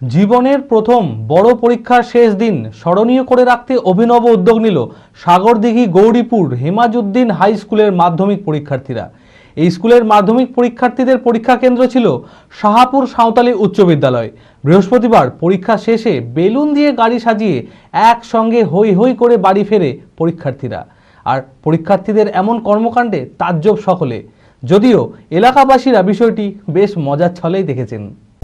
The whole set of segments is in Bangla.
জীবনের প্রথম বড় পরীক্ষার শেষ দিন স্মরণীয় করে রাখতে অভিনব উদ্যোগ নিল সাগরদিঘি গৌরীপুর হেমাজুদ্দিন হাই স্কুলের মাধ্যমিক পরীক্ষার্থীরা। এই স্কুলের মাধ্যমিক পরীক্ষার্থীদের পরীক্ষা কেন্দ্র ছিল শাহাপুর সাঁওতালি উচ্চ বিদ্যালয়। বৃহস্পতিবার পরীক্ষা শেষে বেলুন দিয়ে গাড়ি সাজিয়ে একসঙ্গে হই হই করে বাড়ি ফেরে পরীক্ষার্থীরা। আর পরীক্ষার্থীদের এমন কর্মকাণ্ডে তাজ্জব সকলে। যদিও এলাকাবাসীরা বিষয়টি বেশ মজার ছলেই দেখেছেন।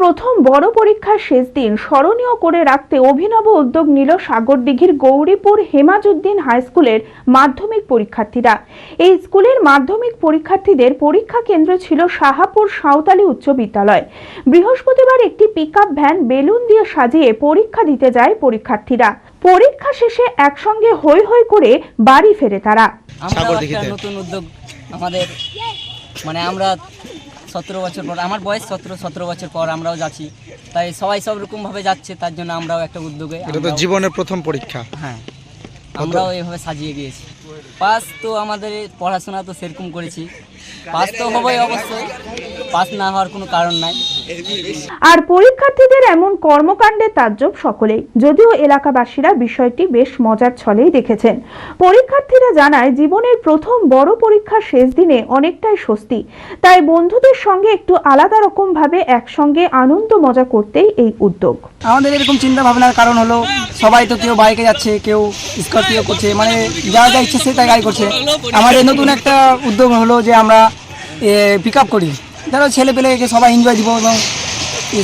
প্রথম বড় পরীক্ষার শেষ দিন স্মরণীয় করে রাখতে অভিনব উদ্যোগ নিল সাগরদিঘির গৌরীপুর হেমাজুদ্দিন হাই স্কুলের মাধ্যমিক পরীক্ষার্থীরা। এই স্কুলের মাধ্যমিক পরীক্ষার্থীদের পরীক্ষা কেন্দ্র ছিল শাহাপুর সাঁওতালি উচ্চ বিদ্যালয়। বৃহস্পতিবার একটি পিকআপ ভ্যান বেলুন দিয়ে সাজিয়ে পরীক্ষা দিতে যায় পরীক্ষার্থীরা। পরীক্ষা শেষে একসঙ্গে হৈ হৈ করে বাড়ি ফেরে তারা। নতুন উদ্যোগ আমাদের। মানে আমরা সতেরো বছর পর আমার বয়স সতেরো সতেরো বছর পর আমরাও যাচ্ছি। তাই সবাই সব রকমভাবে যাচ্ছে তার জন্য আমরাও একটা উদ্যোগে এটা তো জীবনের প্রথম পরীক্ষা। হ্যাঁ আমরাও এভাবে সাজিয়ে গিয়েছি। পাস তো আমাদের পড়াশোনা তো সেরকম করেছি। পাস তো হবে অবশ্যই। পাস না হওয়ার কোনো কারণ নাই। আর পরীক্ষার্থীদের এমন কর্মকাণ্ডে তাজ্জব সকলেই যদিও এলাকাবাসীরা বিষয়টি বেশ মজার ছলেই দেখেছেন। পরীক্ষার্থীরা জানায় জীবনের প্রথম বড় পরীক্ষার শেষ দিনে অনেকটাই স্বস্তি তাই বন্ধুদের সঙ্গে একটু আলাদা রকম ভাবে একসঙ্গে আনন্দ মজা করতেই এই উদ্যোগ। আমাদের এরকম চিন্তা ভাবনার কারণ হলো সবাই তো কেউ বাইকে যাচ্ছে কেউ স্করপিও করছে মানে যা যা ইচ্ছে সে তাই গাড়ি করছে। আমাদের নতুন একটা উদ্যোগ হলো যে আমরা পিক আপ করি। ধরো ছেলে পেলেকে সবাই এনজয় দিব এবং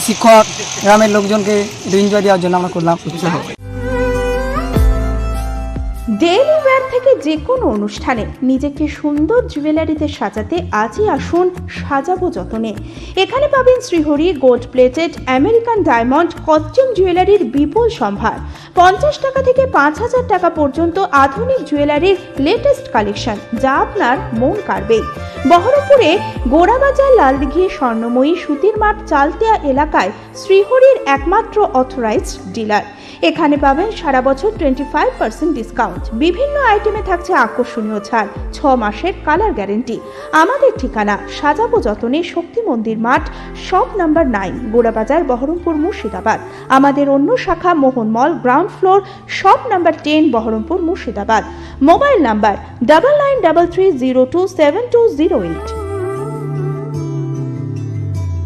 শিক্ষক, গ্রামের লোকজনকে এনজয় দেওয়ার জন্য আমরা করলাম। ডেইলি ওয়্যার থেকে যে কোনো অনুষ্ঠানে নিজেকে সুন্দর জুয়েলারিতে সাজাতে আজই আসুন সাজাবো যতনে। এখানে পাবেন Srihari gold plated American diamond costume জুয়েলারির বিপুল সম্ভার। পঞ্চাশ টাকা থেকে পাঁচ হাজার টাকা পর্যন্ত আধুনিক জুয়েলারির লেটেস্ট কালেকশন যা আপনার মন কাড়বেই বহরমপুরে গোড়াবাজার লালদিঘি স্বর্ণময়ী সুতির মাঠ চালতিয়া এলাকায় শ্রীহরির একমাত্র অথরাইজড ডিলার এখানে পাবেন সারা বছর টোয়েন্টি ফাইভ পার্সেন্ট ডিসকাউন্ট বিভিন্ন আইটেমে থাকছে আকর্ষণীয় ছাড়, ছ মাসের কালার গ্যারেন্টি আমাদের ঠিকানা সাজাবো যতনে শক্তি মন্দির মাঠ shop number nine Gorabazar Baharampur, Murshidabad. আমাদের অন্য শাখা, Mohan mall ground floor shop number ten Baharampur, Murshidabad. Mobile number double nine double three zero two seven two zero eight